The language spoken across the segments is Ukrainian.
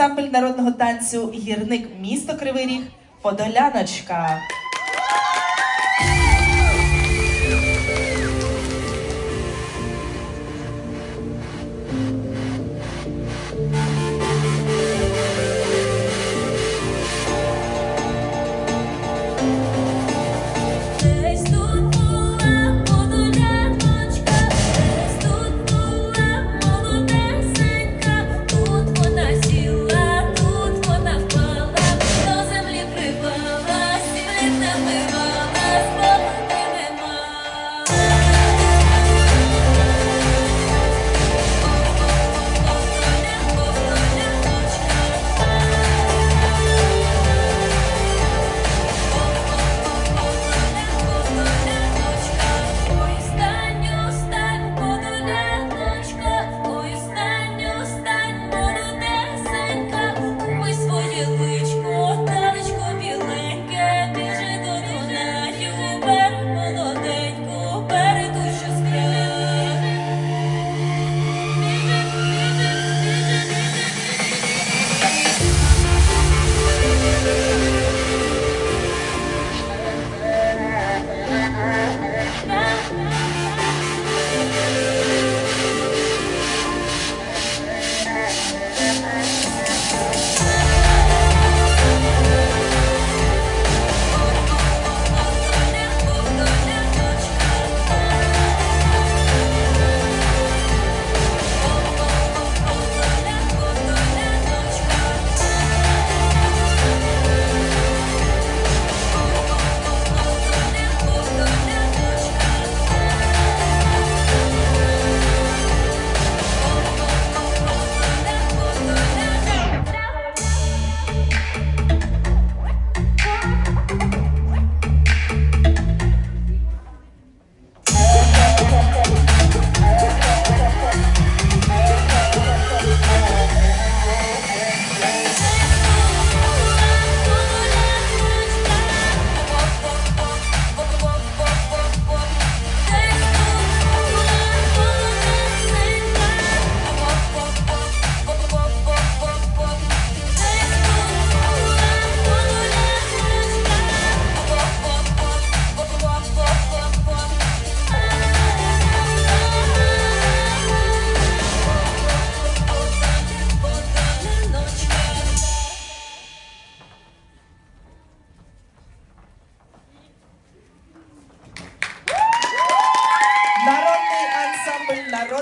ансамбль народного танцю Гірник місто Кривий Ріг Подоляночка.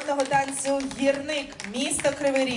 народного танцю гірник, місто Кривий